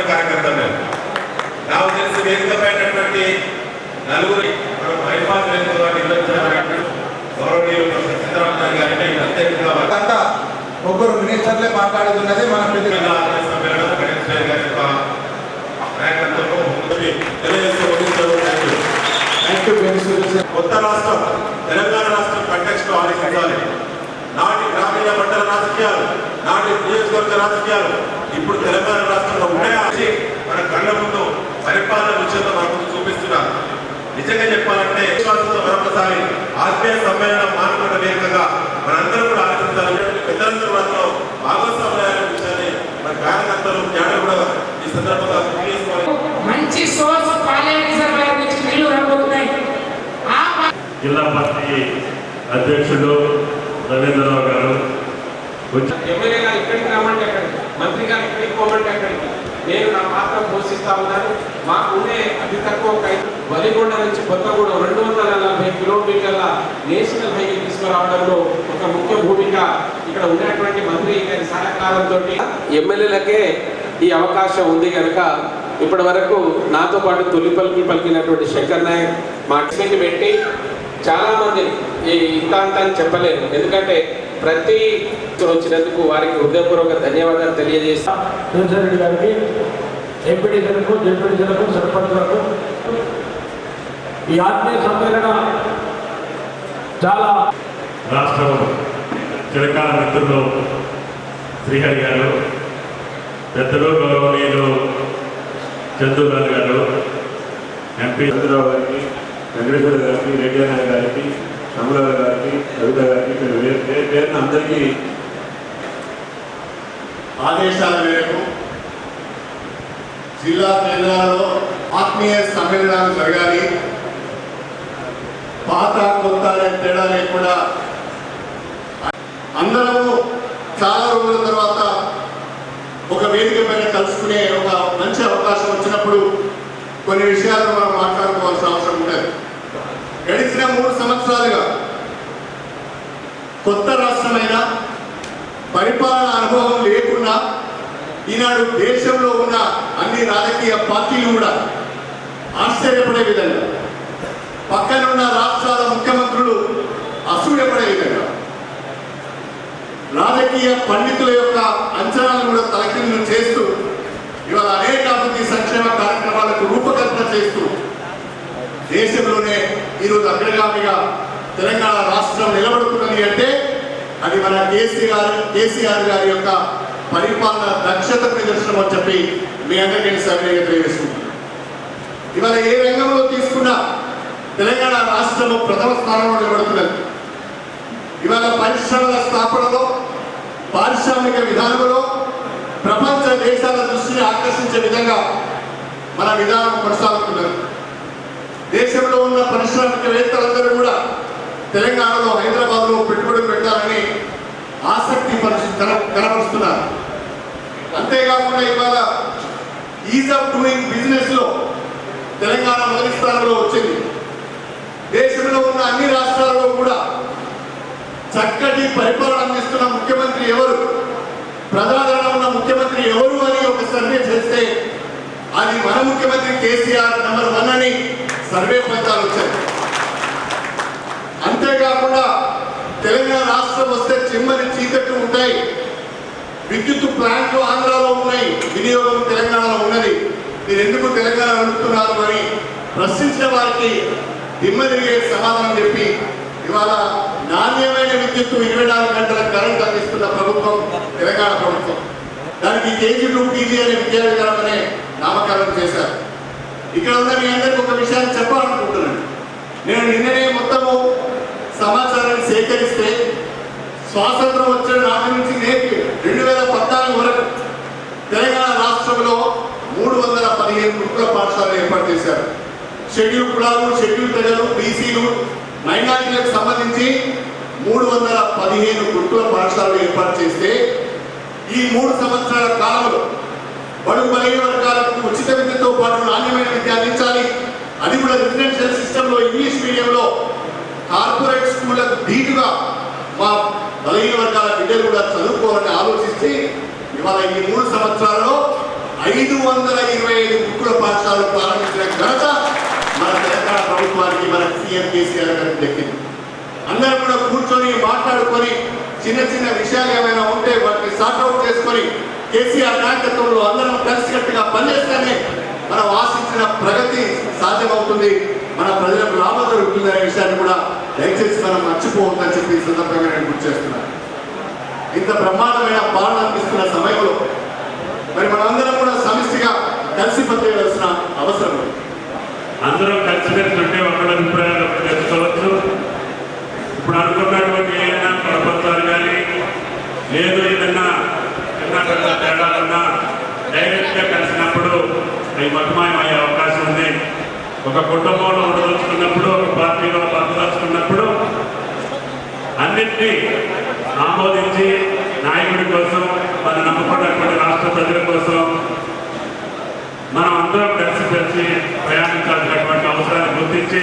ఉన్నటువంటి కార్యకర్తలు మేము. నాకు తెలిసి వేదికపైనటువంటి నలుగురి అంతా ముగ్గురు మినిస్టర్లే మాట్లాడుతున్నది మన. కొత్త రాష్ట్రం తెలంగాణ రాష్ట్రం కంటెక్స్ట్ ఆలోచించాలి నాటి గ్రామీణ మండల రాజకీయాలు నాటి నియోజకవర్గ రాజకీయాలు ఇప్పుడు తెలంగాణ రాష్ట్రంలో ఉన్నాయని మన కళ్ళ ముందు పరిపాలన విషయంలో మన ముందు చూపిస్తున్నారు నిజంగా చెప్పాలంటే విశ్వాసంతో మరొకసారి ఆత్మీయ సమ్మేళనం మానవుల వేదికగా మనందరం కూడా ఆలోచించాలి. పెద్దలందరూ వాటిలో భాగస్వామ్యాల విషయాన్ని మన కార్యకర్తలు జ్ఞానం కూడా ఈ సందర్భంగా మంచి సోర్స్ జిల్లా పార్టీ అధ్యక్షుడు రవీంద్రరావు గారు. ఎమ్మెల్యే గారు ఇక్కడికి రమ్మంటే అక్కడికి మంత్రి గారు ఇక్కడికి పోమంటే అక్కడికి నేను నా పాత్ర పోషిస్తా ఉన్నాను. మాకు అతి తక్కువ ఒక వలిగొండ నుంచి కొత్తగూడెం రెండు వందల నలభై కిలోమీటర్ల నేషనల్ హైవే తీసుకురావడంలో ఒక ముఖ్య భూమిక ఇక్కడ ఉన్నటువంటి మంత్రి గారి సహకారంతో ఎమ్మెల్యేలకే ఈ అవకాశం ఉంది కనుక ఇప్పటి వరకు నాతో పాటు తొలి పలికి పలికినటువంటి శంకర్ నాయక్ అక్సెంట్ పెట్టి చాలా మంది ఈ ఇంత అంత అని చెప్పలేను ఎందుకంటే ప్రతి వచ్చినందుకు వారికి హృదయపూర్వక ధన్యవాదాలు తెలియజేస్తాం. రెడ్డి గారికి ఎంపీటీసీలకు జెడ్పీటీసీలకు సర్పంచ్లకు ఈ ఆత్మీయ సమ్మేళన చాలా రాష్ట్రం చిరకాల మిత్రులు శ్రీహరి గారు పెద్దలు గౌరవనీయులు చంద్రబాబు గారు ఎంపీ చంద్రబాబు గారికి వెంకటేశ్వర గారికి రెడ్డి అన్న గారికి రమణరావు గారికి కవిత గారికి పేరు- పేరున అందరికీ ఆదేశాల మేరకు జిల్లా కేంద్రాలలో ఆత్మీయ సమ్మేళనాలు జరగాలి. పాత కొత్త తేడా లేకుండా అందరము చాలా రోజుల తర్వాత ఒక వేదిక పైన కలుసుకునే ఒక మంచి అవకాశం వచ్చినప్పుడు కొన్ని విషయాలు మనం మాట్లాడుకోవాల్సిన అవసరం ఉంటుంది గడిచిన మూడు సంవత్సరాలుగా కొత్త రాష్ట్రమైన పరిపాలన అనుభవం లేకుండా ఈనాడు దేశంలో ఉన్న అన్ని రాజకీయ పార్టీలు కూడా ఆశ్చర్యపడే విధంగా పక్కనున్న రాష్ట్రాల ముఖ్యమంత్రులు అసూయపడే విధంగా రాజకీయ పండితుల యొక్క అంచనాలను కూడా తలకిందులు చేస్తూ ఇవాళ అనేక అభివృద్ధి సంక్షేమ కార్యక్రమాలకు రూపకల్పన చేస్తూ దేశంలోనే ఈరోజు అగ్రగామిగా తెలంగాణ రాష్ట్రం నిలబడుతున్నది అంటే అది మన కేసీఆర్ కేసీఆర్ గారి యొక్క పరిపాలన దక్షత ప్రదర్శనం అని చెప్పి మీ అందరికీ సవినయంగా తెలియజేసుకుంటున్నాను ఇవాళ ఏ రంగంలో తీసుకున్నా తెలంగాణ రాష్ట్రము ప్రథమ స్థానంలో నిలబడుతున్నది. ఇవాళ పరిశ్రమల స్థాపనలో పారిశ్రామిక విధానంలో ప్రపంచ దేశాల దృష్టిని ఆకర్షించే విధంగా మన విధానం కొనసాగుతున్నది. దేశంలో ఉన్న పారిశ్రామికవేత్తలందరూ కూడా తెలంగాణలో హైదరాబాద్లో పెట్టుబడులు పెట్టాలని ఆసక్తి కనబరుస్తున్నారు. అంతేకాకుండా ఇవాళ ఈజ్ ఆఫ్ డూయింగ్ బిజినెస్లో తెలంగాణ మొదటి స్థానంలో వచ్చింది. దేశంలో ఉన్న అన్ని రాష్ట్రాల్లో కూడా చక్కటి పరిపాలన అందిస్తున్న ముఖ్యమంత్రి ఎవరు? ప్రజాదరణ ఉన్న ముఖ్యమంత్రి ఎవరు అని ఒక సర్వే చేస్తే అది మన ముఖ్యమంత్రి కేసీఆర్ నెంబర్ వన్ అని సర్వే ఫలితాలు వచ్చాయి. అంతేకాకుండా తెలంగాణ రాష్ట్రం వస్తే చిమ్మని చీకట్లు ఉంటాయి. విద్యుత్ ప్లాంట్లు ఆంధ్రాలో ఉన్నాయి వినియోగం తెలంగాణలో ఉన్నది. మీరు ఎందుకు తెలంగాణ నడుపుతున్నారు అని ప్రశ్నించిన వారికి దిమ్మదిరిగే సమాధానం చెప్పి ఇవాళ నాణ్యమైన విద్యుత్ ఇరవై నాలుగు గంటల కరెంట్ అందిస్తున్న ప్రభుత్వం తెలంగాణ ప్రభుత్వం. దానికి కేజీ టు పీజీ అనే విద్యా విధానం అనే నామకరణం చేశారు. ఇక్కడ ఉన్న మీ అందరికీ ఒక విషయాన్ని చెప్పాలనుకుంటున్నాను. నేను నిన్ననే మొత్తము సమాచారాన్ని సేకరిస్తే స్వాతంత్రం వచ్చిన నాటి నుంచి నేర్పి రెండు వేల పద్నాలుగు వరకు తెలంగాణ రాష్ట్రంలో మూడు వందల పదిహేను కుటుంబ పాఠశాలలు ఏర్పాటు చేశారు. షెడ్యూల్ కులాలు షెడ్యూల్ తెగలు బీసీలు మైనారిటీలకు సంబంధించి మూడు వందల పదిహేను గురుకుల పాఠశాలలు ఏర్పాటు చేస్తే ఈ మూడు సంవత్సరాల కాలంలో బడుగు బలహీన వర్గాలకు ఉచిత విద్యతో పాటు నాణ్యమైన విద్య అందించాలి. అది కూడా రెసిడెన్షియల్ సిస్టంలో ఇంగ్లీష్ మీడియంలో. కార్పొరేట్ స్కూళ్ళకు ధీటుగా మా బలహీన వర్గాల బిడ్డలు కూడా చదువుకోవాలని ఆలోచిస్తే ఇవాళ ఈ మూడు సంవత్సరాలలో ఐదు వందల ఇరవై ఐదు గురుకుల పాఠశాలలు ప్రారంభించిన ఘనత ప్రభుత్వానికి మన సీఎం కేసీఆర్ గారికి దక్కింది అందరం కూడా కూర్చొని మాట్లాడుకొని చిన్న చిన్న విషయాలు ఏమైనా ఉంటే వాటిని సార్ట్అవుట్ చేసుకొని కేసీఆర్ నాయకత్వంలో అందరం కలిసికట్టుగా పనిచేస్తేనే మనం ఆశించిన ప్రగతి సాధ్యమవుతుంది. మన ప్రజలకు లాభం జరుగుతుంది అనే విషయాన్ని కూడా దయచేసి మనం మర్చిపోవద్దని చెప్పి ఈ సందర్భంగా నేను గుర్తు చేస్తున్నాను. ఇంత బ్రహ్మాండమైన పాలన అందిస్తున్న సమయంలో మరి మనందరం కూడా సమిష్టిగా కలిసి పనిచేయవలసిన అవసరం ఉంది. అందరూ కలిసిమెలిసి ఉంటే ఒకళ్ళ అభిప్రాయాలు తెలుసుకోవచ్చు. ఇప్పుడు అనుకున్నటువంటి ఏదైనా ప్రభుత్వాలు కానీ లేదు ఏదైనా చిన్న పెద్ద తేడాలన్నా డైరెక్ట్గా కలిసినప్పుడు అవి మతమాయమయ్యే అవకాశం ఉంది. ఒక కుటుంబంలో ఉండదలుచుకున్నప్పుడు ఒక పార్టీలో పద్దలుచుకున్నప్పుడు అన్నింటినీ ఆమోదించి నాయకుడి కోసం మన నమ్ముకున్నటువంటి రాష్ట్ర ప్రజల కోసం మనం అందరం కలిసి తీసుకొచ్చి ప్రయాణించాల్సినటువంటి అవసరాన్ని గుర్తించి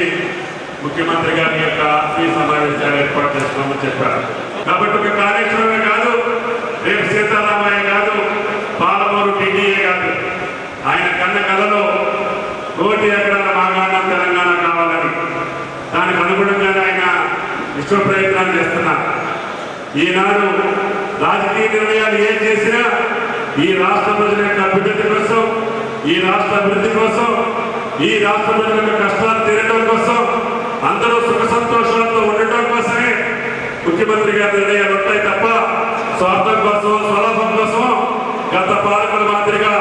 ముఖ్యమంత్రి గారి యొక్క ఈ సమావేశాలు ఏర్పాటు చేస్తున్నామని చెప్పారు. కాబట్టి ఒక కార్యక్రమమే కాదు రేపు సీతారామయ్య కాదు పాలమూరు టీడీఏ కాదు ఆయన కన్న కళలో కోటి ఎకరాల మాగాణం తెలంగాణ కావాలని దానికి అనుగుణంగానే ఆయన విశ్వ ప్రయత్నాలు చేస్తున్నారు. ఈనాడు రాజకీయ నిర్ణయాలు ఏం చేసినా ఈ రాష్ట్ర ప్రజల యొక్క అభివృద్ధి కోసం ఈ రాష్ట్ర అభివృద్ధి కోసం ఈ రాష్ట్ర ప్రజల యొక్క కష్టాలు తీరడం కోసం అందరూ సుఖ సంతోషాలతో ఉండటం కోసమే ముఖ్యమంత్రి గారి నిర్ణయాలు ఉంటాయి తప్ప స్వార్థం కోసం స్వలాభం కోసం గత పాలకుల మాదిరిగా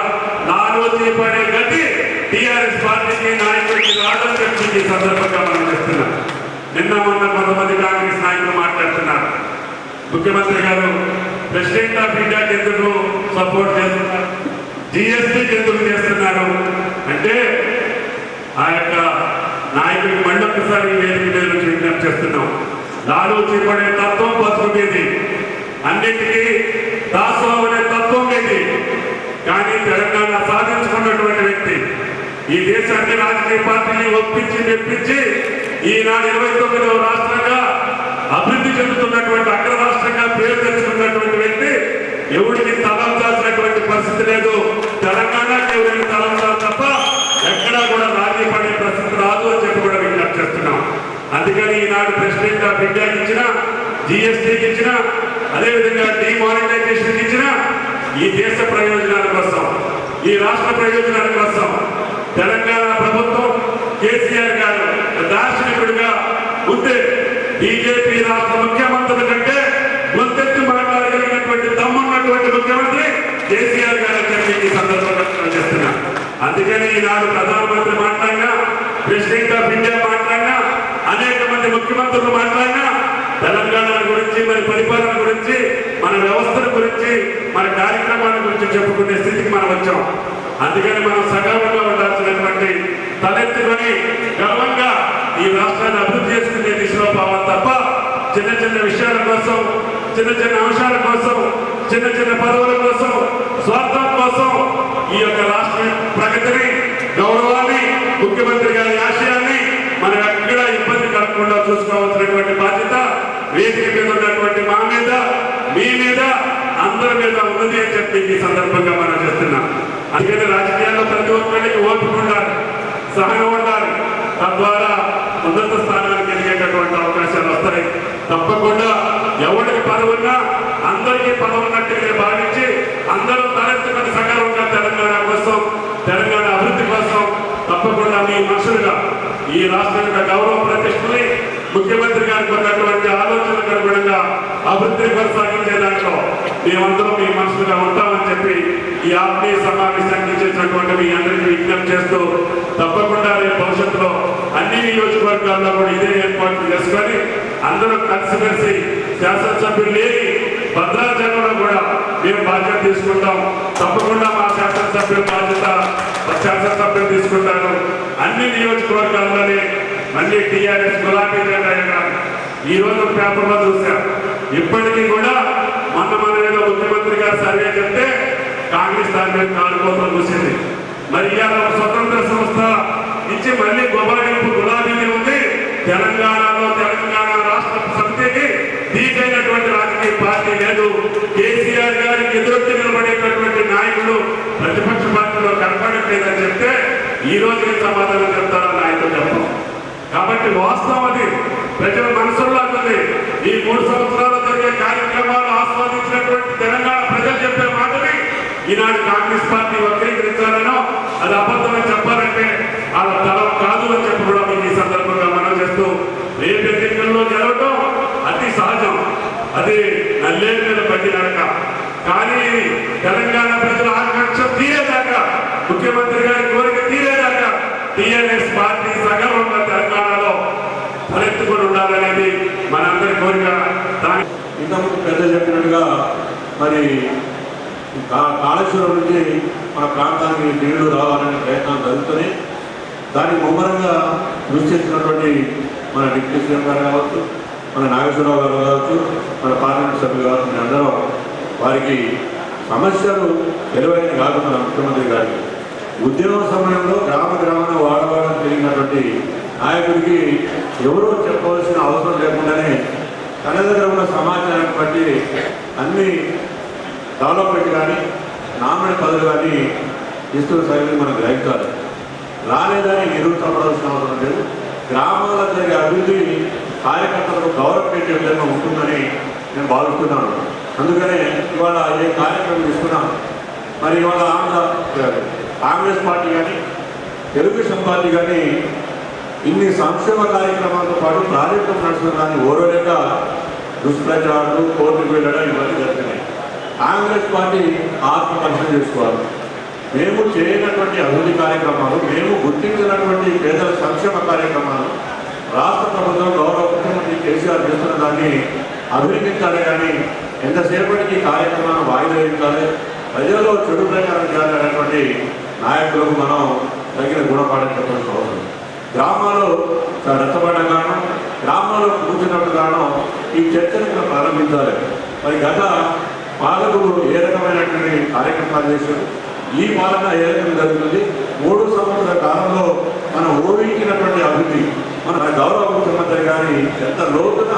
నాలుగు పడే గతి టీఆర్ఎస్ పార్టీకి నాయకుడికి రావడం చెప్పింది ఈ సందర్భంగా మనం చెప్తున్నాం. నిన్న మొన్న కొంతమంది కాంగ్రెస్ నాయకులు మాట్లాడుతున్నారు. ముఖ్యమంత్రి గారు ప్రెసిడెంట్ ఆఫ్ ఇండియాకి ఎందుకు సపోర్ట్ చేస్తున్నారు? జిఎస్టీకి ఎందుకు చేస్తున్నారు? అంటే ఆ యొక్క నాయకుడికి మళ్ళొక్కసారి ఈ వేదిక మీద నుంచి విజ్ఞప్తి చేస్తున్నాం. లాలు చేపడే తత్వం బతుకు మీది. అన్నిటికీ దాసోహం అనే తత్వం మీది. కానీ తెలంగాణ సాధించుకున్నటువంటి వ్యక్తి ఈ దేశాన్ని రాజకీయ పార్టీని ఒప్పించి మెప్పించి ఈనాడు ఇరవై తొమ్మిదవ రాష్ట్రంగా అభివృద్ధి చెందుతున్నటువంటి అగ్ర రాష్ట్రంగా పేరు తెచ్చుకున్నటువంటి వ్యక్తి ఎవరికి తలంచాల్సినటువంటి పరిస్థితి లేదు. తెలంగాణకి ఎవరికి తప్ప ఎక్కడా కూడా రాజీ పడే పరిస్థితి రాదు అని చెప్పి కూడా విజ్ఞప్తి చేస్తున్నాం. అందుకని ఈనాడు ప్రెసిడెంట్ ఆఫ్ ఇండియాకి ఇచ్చిన జిఎస్టీకి ఇచ్చిన అదేవిధంగా డిమానిటైజేషన్ ఇచ్చిన ఈ దేశ ప్రయోజనాల కోసం ఈ రాష్ట్ర ప్రయోజనాల కోసం తెలంగాణ ప్రభుత్వం కేసీఆర్ గారు దార్శనికుడిగా ఉంటే బీజేపీ రాష్ట్ర ముఖ్యమంత్రుల కంటే ముందెత్తి మాట్లాడగలిగినటువంటి దమ్మున్నటువంటి ముఖ్యమంత్రి కేసీఆర్ గారు చెప్పి ఈ సందర్భంగా చేస్తున్నా. అందుకని ఈనాడు ప్రధానమంత్రి మాట్లాడినా ప్రెసిడెంట్ ఆఫ్ ఇండియా మాట్లాడినా అనేక మంది ముఖ్యమంత్రులు మాట్లాడినా తెలంగాణ గురించి మరి పరిపాలన గురించి మన వ్యవస్థల గురించి మన కార్యక్రమాల గురించి చెప్పుకునే స్థితికి మనం వచ్చాం. అందుకని మనం సకాలంగా ఉండాల్సినటువంటి తలెత్తుకొని గర్వంగా ఈ రాష్ట్రాన్ని అభివృద్ధి చేసుకునే దిశలో పోవాలి తప్ప చిన్న చిన్న విషయాల కోసం చిన్న చిన్న అంశాల కోసం చిన్న చిన్న పదవుల కోసం స్వార్థం కోసం ఈ యొక్క రాష్ట్ర ప్రగతిని గౌరవాన్ని ముఖ్యమంత్రి గారి ఆశయాన్ని మనం ఎక్కడ ఇబ్బంది కలగకుండా చూసుకోవాల్సినటువంటి బాధ్యత వేదిక మీద ఉన్నటువంటి మా మీద మీ మీద అందరి మీద ఉన్నది అని చెప్పి ఈ సందర్భంగా మనం చేస్తున్నాం. అందుకని రాజకీయాల్లో ప్రతి ఒక్కరికి ఓపిక ఉండాలి సహనం ఉండాలి. తద్వారా ఉన్నత స్థానానికి ఎదిగేటటువంటి అవకాశాలు వస్తాయి. తప్పకుండా ఎవరు పదవున్నా అందరికీ పదవున్నట్టుగా భావించి అందరూ తలెత్తుకుని సకాలంగా తెలంగాణ కోసం తెలంగాణ అభివృద్ధి కోసం తప్పకుండా మీ మనుషులుగా ఈ రాష్ట్రం యొక్క గౌరవ ప్రతిష్టని ముఖ్యమంత్రి గారికి ఉన్నటువంటి ఆలోచనలకు అనుగుణంగా అభివృద్ధిని కొనసాగించే దాంట్లో మేమందరం మీ మనుషులుగా ఉంటామని చెప్పి ఈ ఆత్మీయ సమావేశానికి చేసినటువంటి మీ అందరికీ విజ్ఞప్తి చేస్తూ తప్పకుండా రేపు భవిష్యత్తులో అన్ని నియోజకవర్గాల్లో కూడా ఇదే ఏర్పాట్లు చేసుకొని అందరూ కలిసిమెలిసి శాసనసభ్యులు లేని భద్రాచలంలో కూడా మేము బాధ్యత తీసుకుంటాం. తప్పకుండా మా శాసనసభ్యుల బాధ్యత శాసనసభ్యులు తీసుకుంటారు. అన్ని నియోజకవర్గాల్లోనే మళ్ళీ టీఆర్ఎస్ గులాబీ జెండా ఈ రోజు పేపర్లో చూశాం. ఇప్పటికీ కూడా మొన్న మన ఏదో ముఖ్యమంత్రి గారు సర్వే చెప్తే కాంగ్రెస్ దాని మీద నాలుగు కోట్లు మరి ఇవాళ స్వతంత్ర సంస్థ ఇచ్చి మళ్ళీ గొప్పగెలుపు గులాబీ ఉంది తెలంగాణలో తెలంగాణ రాష్ట్ర సమితికి దీటైనటువంటి రాజకీయ పార్టీ లేదు ఎదురొత్తి నిలబడేటటువంటి నాయకుడు ప్రతిపక్ష పార్టీలో కనపడట్లేదని చెప్తే ఈ రోజుకి సమాధానం చెప్తారని ఆయనతో చెప్పం కాబట్టి వాస్తవం అది. ప్రజల మనసుల్లో ఉంది ఈ మూడు సంవత్సరాలు జరిగే కార్యక్రమాలు ఆస్వాదించినటువంటి తెలంగాణ ప్రజలు చెప్పే మాటని ఈనాడు కాంగ్రెస్ పార్టీ వక్రీకరించాలనో అది అబద్ధమని చెప్పాలంటే వాళ్ళ తరం కాదు అని చెప్పి కూడా మీకు ఈ సందర్భంగా మనం చేస్తూ రేపు ఎన్నికల్లో గెలవటం అతి సహజం. అది నల్లేరు మీద పట్టి నడక కానీ తెలంగాణ ప్రజల ఆకాంక్ష తీరేదాకా ముఖ్యమంత్రి గారి కోరిక తీరేదాకా టీఆర్ఎస్ పార్టీ సగర్వంగా తెలంగాణలో తలెత్తుకొని ఉండాలనేది మనందరి కోరిక. ఇంతకుముందు పెద్ద చెప్పినట్టుగా మరి కాళేశ్వరం నుంచి మన ప్రాంతానికి నీళ్ళు రావాలనే ప్రయత్నాలు జరుగుతుంది దానికి ముమ్మరంగా కృషి చేసినటువంటి మన డిప్యూటీ సీఎం గారు కావచ్చు మన నాగేశ్వరరావు గారు కావచ్చు మన పార్లమెంట్ సభ్యులు కావచ్చు అందరూ వారికి సమస్యలు తెలివైన కాదు మన ముఖ్యమంత్రి గారికి ఉద్యమ సమయంలో గ్రామ గ్రామాన వాడవాడని తెలియనటువంటి నాయకుడికి ఎవరో చెప్పవలసిన అవసరం లేకుండానే తన దగ్గర ఉన్న సమాచారాన్ని బట్టి అన్ని డెవలప్మెంట్ కానీ నామిన పదవులు కానీ ఇస్తున్న సంగతి మనం గ్రహించాలి రాలేదని నిరూపించబడాల్సిన అవసరం లేదు. గ్రామాల జరిగే అభివృద్ధి కార్యకర్తలకు గౌరవం పెట్టే విధంగా ఉంటుందని నేను భావిస్తున్నాను. అందుకనే ఇవాళ ఏ కార్యక్రమం తీసుకున్నాం మరి ఇవాళ ఆంధ్ర కాంగ్రెస్ పార్టీ కానీ తెలుగుదేశం పార్టీ కానీ ఇన్ని సంక్షేమ కార్యక్రమాలతో పాటు ప్రాజెక్టు నడుస్తున్న దాన్ని ఓరలేక దుష్ప్రచారాలు కోర్టుకు వెళ్ళడం ఇవన్నీ జరుగుతున్నాయి. కాంగ్రెస్ పార్టీ ఆత్మపరిశీలన చేసుకోవాలి. మేము చేయనటువంటి అభివృద్ధి కార్యక్రమాలు మేము గుర్తించినటువంటి పేదల సంక్షేమ కార్యక్రమాలు రాష్ట్ర ప్రభుత్వం గౌరవ ముఖ్యమంత్రి కేసీఆర్ చేస్తున్న దాన్ని అభినందించాలి కానీ ఎంతసేపటికి కార్యక్రమాన్ని వాయిదా వేయించాలి ప్రజల్లో చెడు ప్రకారం చేయాలనేటువంటి నాయకులకు మనం తగిన గుణపాఠం చెప్పాల్సిన అవసరం. గ్రామాల్లో రెచ్చబడ్డ కారణం గ్రామాల్లో కూర్చున్నప్పుడు కారణం ఈ చర్చను మనం ప్రారంభించాలి. మరి గత పాలకులు ఏ రకమైనటువంటి కార్యక్రమాలు చేశారు? ఈ పాలన ఏ రకంగా జరుగుతుంది? మూడు సంవత్సరాల కాలంలో మనం ఊహించినటువంటి అభివృద్ధి మన గౌరవ ముఖ్యమంత్రి గారి ఎంత లోతున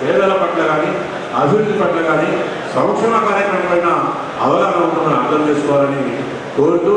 పేదల పట్ల కానీ అభివృద్ధి పట్ల కానీ సంక్షేమ కార్యక్రమం పైన అవగాహన ఉంటుందని అర్థం చేసుకోవాలని కోరుతూ